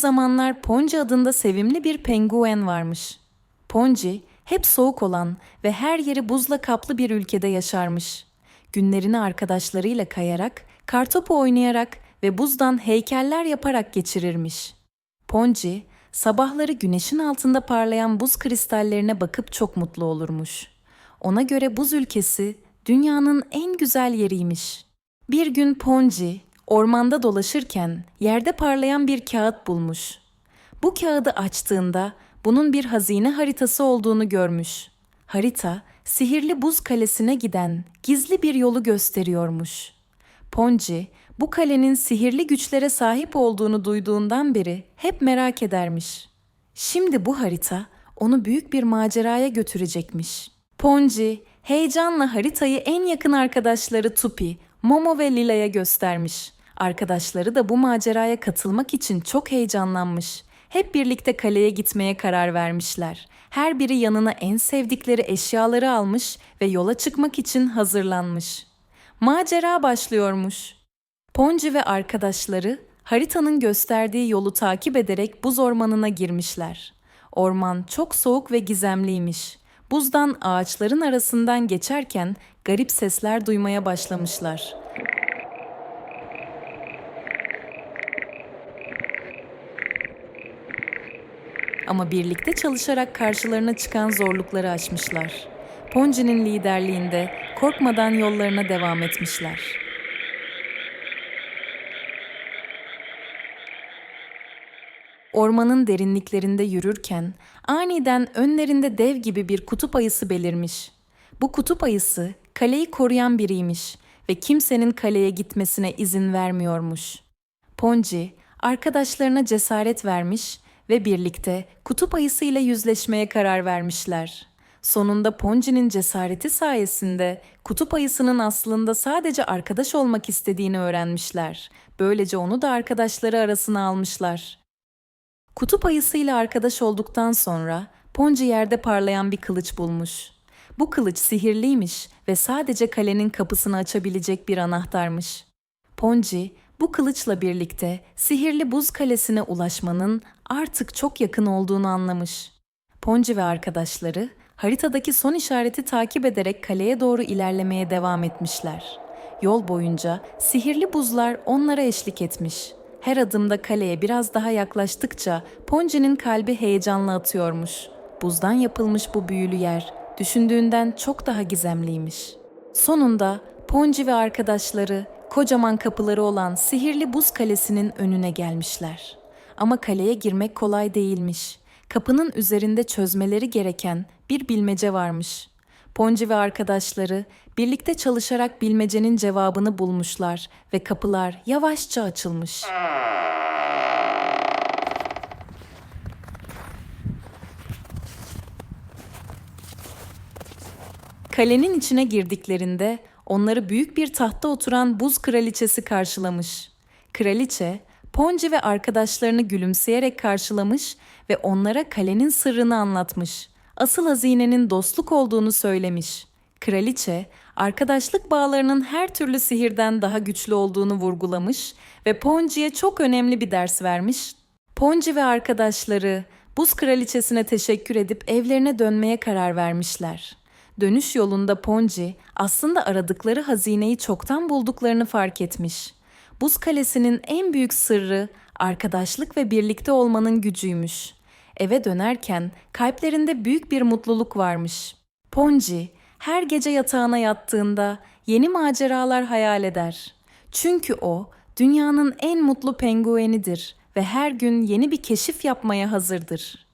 zamanlar Ponci adında sevimli bir penguen varmış. Ponci hep soğuk olan ve her yeri buzla kaplı bir ülkede yaşarmış. Günlerini arkadaşlarıyla kayarak, kartopu oynayarak ve buzdan heykeller yaparak geçirirmiş. Ponci, sabahları güneşin altında parlayan buz kristallerine bakıp çok mutlu olurmuş. Ona göre buz ülkesi dünyanın en güzel yeriymiş. Bir gün Ponci ormanda dolaşırken yerde parlayan bir kağıt bulmuş. Bu kağıdı açtığında bunun bir hazine haritası olduğunu görmüş. Harita sihirli buz kalesine giden gizli bir yolu gösteriyormuş. Ponci bu kalenin sihirli güçlere sahip olduğunu duyduğundan beri hep merak edermiş. Şimdi bu harita onu büyük bir maceraya götürecekmiş. Ponci heyecanla haritayı en yakın arkadaşları Tupi, Momo ve Lila'ya göstermiş. Arkadaşları da bu maceraya katılmak için çok heyecanlanmış. Hep birlikte kaleye gitmeye karar vermişler. Her biri yanına en sevdikleri eşyaları almış ve yola çıkmak için hazırlanmış. Macera başlıyormuş. Ponci ve arkadaşları haritanın gösterdiği yolu takip ederek buz ormanına girmişler. Orman çok soğuk ve gizemliymiş. Buzdan ağaçların arasından geçerken garip sesler duymaya başlamışlar. Ama birlikte çalışarak karşılarına çıkan zorlukları aşmışlar. Ponci'nin liderliğinde korkmadan yollarına devam etmişler. Ormanın derinliklerinde yürürken aniden önlerinde dev gibi bir kutup ayısı belirmiş. Bu kutup ayısı kaleyi koruyan biriymiş ve kimsenin kaleye gitmesine izin vermiyormuş. Ponci arkadaşlarına cesaret vermiş ve birlikte kutup ayısı ile yüzleşmeye karar vermişler. Sonunda Ponci'nin cesareti sayesinde kutup ayısının aslında sadece arkadaş olmak istediğini öğrenmişler. Böylece onu da arkadaşları arasına almışlar. Kutup ayısıyla arkadaş olduktan sonra Ponci yerde parlayan bir kılıç bulmuş. Bu kılıç sihirliymiş ve sadece kalenin kapısını açabilecek bir anahtarmış. Ponci bu kılıçla birlikte sihirli buz kalesine ulaşmanın artık çok yakın olduğunu anlamış. Ponci ve arkadaşları haritadaki son işareti takip ederek kaleye doğru ilerlemeye devam etmişler. Yol boyunca sihirli buzlar onlara eşlik etmiş. Her adımda kaleye biraz daha yaklaştıkça Ponci'nin kalbi heyecanla atıyormuş. Buzdan yapılmış bu büyülü yer düşündüğünden çok daha gizemliymiş. Sonunda Ponci ve arkadaşları kocaman kapıları olan sihirli buz kalesinin önüne gelmişler. Ama kaleye girmek kolay değilmiş. Kapının üzerinde çözmeleri gereken bir bilmece varmış. Ponci ve arkadaşları birlikte çalışarak bilmecenin cevabını bulmuşlar ve kapılar yavaşça açılmış. Kalenin içine girdiklerinde onları büyük bir tahta oturan buz kraliçesi karşılamış. Kraliçe, Ponci ve arkadaşlarını gülümseyerek karşılamış ve onlara kalenin sırrını anlatmış. Asıl hazinenin dostluk olduğunu söylemiş. Kraliçe, arkadaşlık bağlarının her türlü sihirden daha güçlü olduğunu vurgulamış ve Ponci'ye çok önemli bir ders vermiş. Ponci ve arkadaşları buz kraliçesine teşekkür edip evlerine dönmeye karar vermişler. Dönüş yolunda Ponci aslında aradıkları hazineyi çoktan bulduklarını fark etmiş. Buz kalesinin en büyük sırrı arkadaşlık ve birlikte olmanın gücüymüş. Eve dönerken kalplerinde büyük bir mutluluk varmış. Ponci her gece yatağına yattığında yeni maceralar hayal eder. Çünkü o dünyanın en mutlu penguenidir ve her gün yeni bir keşif yapmaya hazırdır.